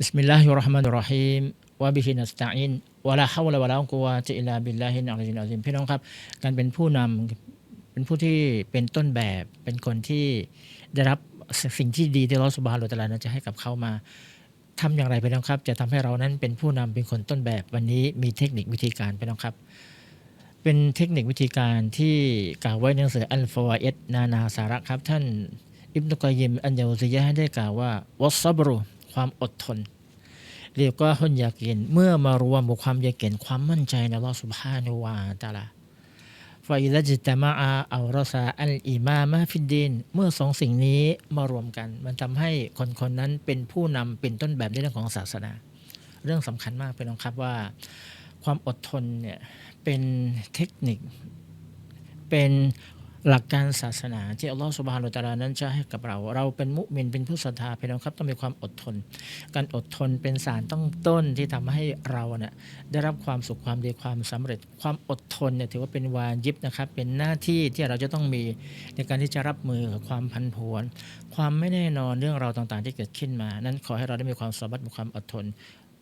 بسم الله الرحمن الرحيم وبه نستعين ولا حول ولا قوة إلا بالله العلي العظيم พี่น้องครับ การเป็นผู้นำเป็นผู้ที่เป็นต้นแบบ เป็นคนที่ได้รับสิ่งที่ดีที่อัลลอฮฺสุบฮานะฮูวะตะอาลานั้นจะให้กับเขามาทำอย่างไรพี่น้องครับ จะทำให้เรานั้นเป็นผู้นำเป็นคนต้นแบบ วันนี้มีเทคนิควิธีการพี่น้องครับ เป็นเทคนิควิธีการที่กล่าวไว้ในหนังสืออัลฟาวาเอดนานาสาระครับ ท่านอิบนุกอยยิมอันยาซียะห์ได้กล่าวว่าวัสซับรุ ความอดทน เรียกว่าฮุนยากินเมื่อมารวมกับความยาเก็นความมั่นใจในลอสุบฮานุวาตาลาฟาอิลจิตมะอาอัลรอซาอัลอิมามะฟิดดินเมื่อสองสิ่งนี้มารวมกัน มันทำให้คนคนนั้นเป็นผู้นำเป็นต้นแบบในเรื่องของศาสนา เรื่องสำคัญมากเป็นองครับว่า ความอดทนเนี่ยเป็นเทคนิค เป็น หลักการศาสนาที่อัลลอฮฺสุบฮานุตะอาลานั้นจะให้กับเรา เราเป็นมุมินเป็นผู้ศรัทธาพี่น้องครับต้องมีความอดทน การอดทนเป็นสารต้องต้นที่ทำให้เราเนี่ยได้รับความสุขความดีความสำเร็จ ความอดทนเนี่ยถือว่าเป็นวาญิบนะครับเป็นหน้าที่ที่เราจะต้องมีในการที่จะรับมือกับความพันผวน ความไม่แน่นอนเรื่องเราต่างๆ ที่เกิดขึ้นมา นั้นขอให้เราได้มีความสบัดมีความอดทน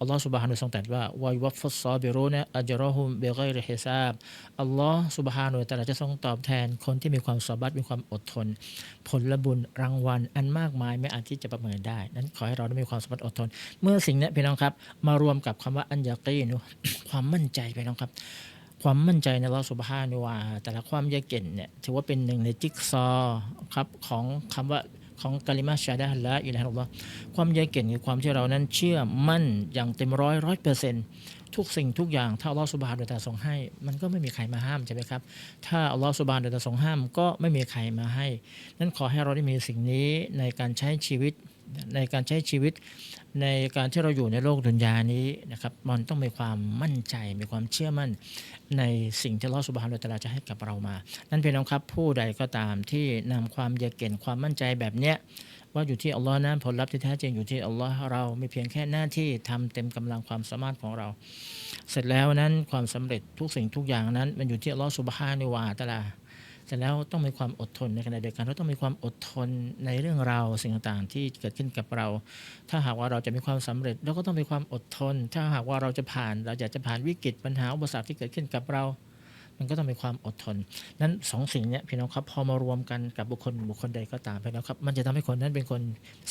อัลลอฮ์สุบฮานุทรงตรัสว่าวายวัฟซอบิรูนะอัจรอฮุมเบกอยรฮิซาบอัลลอฮ์สุบฮานุตะอาลาจะทรงตอบแทนคนที่มีความสบัดมีความอดทน ผลบุญรางวัลอันมากมายไม่อาจที่จะประเมินได้ นั้นขอให้เราได้มีความสบัดอดทน เมื่อสิ่งนี้พี่น้องครับมารวมกับคำว่าอันยากีนุความมั่นใจพี่น้องครับความมั่นใจในอัลลอฮ์สุบฮานุวาแต่ละความยากเก่นเนี่ยถือว่าเป็นหนึ่งในจิ๊กซอครับของคำว่า ของกาลิมาชาดาละอิลาฮ์อัลลอฮ์ความยากเก่งคือความที่เรานั้นเชื่อมั่นอย่างเต็มร้อยร้อยเปอร์เซ็นต์ทุกสิ่งทุกอย่างถ้าอัลลอฮฺสุบฮานุตะอาลาทรงให้ มันก็ไม่มีใครมาห้ามใช่ไหมครับ ถ้าอัลลอฮฺสุบฮานุตะอาลาทรงห้ามก็ไม่มีใครมาให้ นั้นขอให้เราได้มีสิ่งนี้ในการใช้ชีวิต ในการใช้ชีวิต ในการที่เราอยู่ในโลกดุนยานี้นะครับมันต้องมีความมั่นใจมีความเชื่อมั่น ในสิ่งที่ลอสุบฮานุตลาจะให้กับเรามา นั่นเป็นน้องครับผู้ใดก็ตามที่นำความเยาเก่นความมั่นใจแบบเนี้ยว่าอยู่ที่อัลลอฮ์นั้นผลลัพธ์ที่แท้จริงอยู่ที่อัลลอฮ์เรามีเพียงแค่หน้าที่ทำเต็มกำลังความสามารถของเรา เสร็จแล้วนั้นความสำเร็จทุกสิ่งทุกอย่างนั้น มันอยู่ที่อัลลอฮ์สุบฮานุวะตลา เสร็จแล้วต้องมีความอดทนในขณะเดียวกันเราต้องมีความอดทนในเรื่องราวสิ่งต่างๆ ที่เกิดขึ้นกับเรา ถ้าหากว่าเราจะมีความสำเร็จเราก็ต้องมีความอดทน ถ้าหากว่าเราจะผ่าน เราอยากจะผ่านวิกฤตปัญหาอุปสรรคที่เกิดขึ้นกับเรา มันก็ต้องมีความอดทน นั้นสองสิ่งเนี้ยพี่น้องครับพอมารวมกันกับบุคคลบุคคลใดก็ตามพี่น้องครับ มันจะทำให้คนนั้นเป็นคน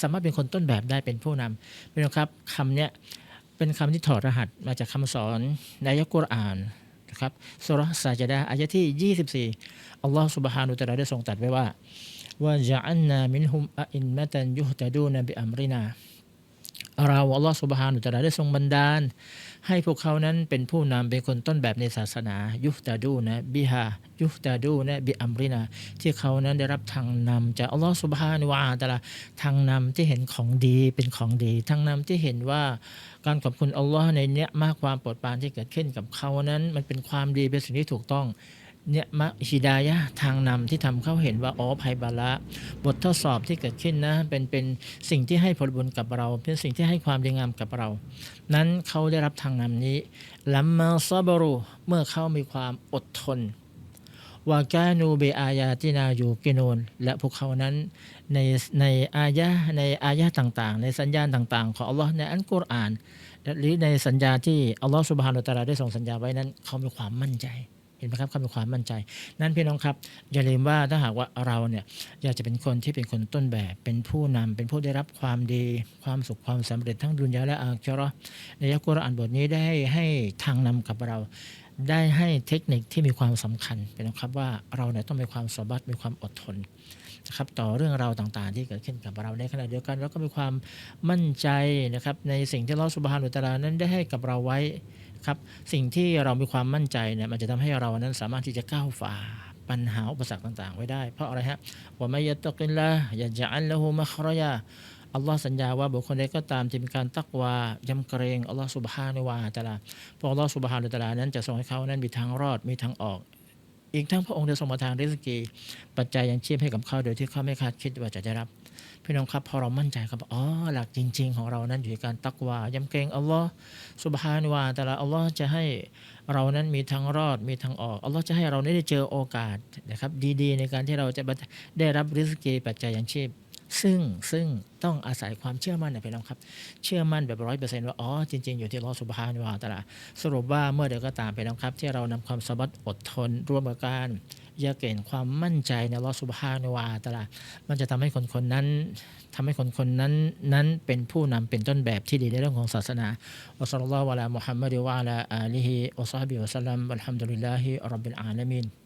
สามารถเป็นคนต้นแบบได้เป็นผู้นำพี่น้องครับคำเนี้ยเป็นคำที่ถอดรหัสมาจากคำสอนในอัลกุรอาน นะครับสุรษซาจดาอายะที่ 24 อัลลอฮฺสุบฮานุตะอาลาได้ทรงตรัสไว้ว่าว่าจะอันนามินฮุมอะอินมะตันยุฮตะดูนบิอัมรินา เราอัลลอฮฺสุบฮานุตะอาลาได้ทรงบันดาล ให้พวกเขานั้นเป็นผู้นำเป็นคนต้นแบบในศาสนา ยุฮตะดูนะบิฮายุฮตะดูนะบิอัมรินา ที่เขานั้นได้รับทางนำจากอัลลอฮฺสุบฮานุวะตะอาลาทางนำที่เห็นของดีเป็นของดีทางนำที่เห็นว่าการขอบคุณอัลลอฮ์ในเนี้ยมากความโปรดปรานที่เกิดขึ้นกับเขานั้น มันเป็นความดีเป็นสิ่งที่ถูกต้อง เนี่ยมะฮิดายะทางนำที่ทำเขาเห็นว่าอ๋อภัยบาละบททดสอบที่เกิดขึ้นนะเป็นเป็นสิ่งที่ให้ผลบุญกับเรา เป็นสิ่งที่ให้ความดีงามกับเรา นั้นเขาได้รับทางนำนี้ลัมมาซาบรูเมื่อเขามีความอดทนวากานูเบอายาตินาอยู่กินูนและพวกเขานั้นในในอายะในอายะต่างๆ ในสัญญาณต่าง ๆ ของอัลลอฮ์ในอัลกุรอาน หรือในสัญญาที่อัลลอฮ์สุบฮานุตะอาลาได้ส่งสัญญาไว้นั้น เขามีความมั่นใจ เห็นไหมครับเขามีความมั่นใจ นั้นพี่น้องครับ อย่าลืมว่าถ้าหากว่าเราเนี่ยอยากจะเป็นคนที่เป็นคนต้นแบบ เป็นผู้นำเป็นผู้ได้รับความดี ความสุขความสำเร็จทั้งดุนยาและอาคิเราะในยักกุรอานบทนี้ได้ให้ทางนำกับเราได้ให้เทคนิคที่มีความสำคัญเป็นนะครับว่าเราเนี่ยต้องมีความสบัดมีความอดทนนะครับต่อเรื่องราวต่างๆ ที่เกิดขึ้นกับเราในขณะเดียวกันเราก็มีความมั่นใจนะครับในสิ่งที่เราสุบฮานุตะอาลานั้นได้ให้กับเราไว้ ครับสิ่งที่เรามีความมั่นใจเนี่ยมันจะทำให้เรานั้นสามารถที่จะก้าวฝ่าปัญหาอุปสรรคต่าง ๆ ไว้ได้ เพราะอะไรฮะว่าไม่ยตกินละอย่าจะอันละหูมะครยาอัลลอฮ์สัญญาว่าบุคคลใดก็ตามที่มีการตักวายำเกรงอัลลอฮ์สุบฮานุวาตะลาพระอัลลอฮ์สุบฮานุตะลานั้นจะทรงให้เขานั้นมีทางรอดมีทางออก อีกทั้งพระองค์จะทรงมาทางริสกี ปัจจัยยังชีพให้กับเขาโดยที่เขาไม่คาดคิดว่าจะได้รับ พี่น้องครับพอเรามั่นใจครับอ๋อหลักจริง ๆ ของเรานั้นอยู่ที่การตักวายำเกรงอัลลอฮ์สุบฮานวาตะลาอัลลอฮ์จะให้เรานั้นมีทางรอดมีทางออกอัลลอฮ์จะให้เราได้เจอโอกาสนะครับดีๆ ในการที่เราจะได้รับริสกีปัจจัยยังชีพซึ่งซึ่งต้องอาศัยความเชื่อมั่นนะพี่น้องครับ เชื่อมั่นแบบร้อยเปอร์เซนต์ว่า อ๋อ จริง ๆ อยู่ที่อัลลอฮ์สุบฮานะฮูวะตะลาสรุปว่าเมื่อใดก็ตามพี่น้องครับ ที่เรานำความสบัดอดทนร่วมกับการ ยาเกณฑ์ความมั่นใจในลอสุบฮานวาตลามันจะทำให้คนคนนั้น ทำให้คนคนนั้นนั้นเป็นผู้นำเป็นต้นแบบที่ดีในเรื่องของศาสนาอัสลลอฮฺวะลามุฮัมมัดวะลาอาลีฮิวะซาบิวะสัลลัมบัลฮัมดุลิลลาฮิร็อบบิลอาลามิน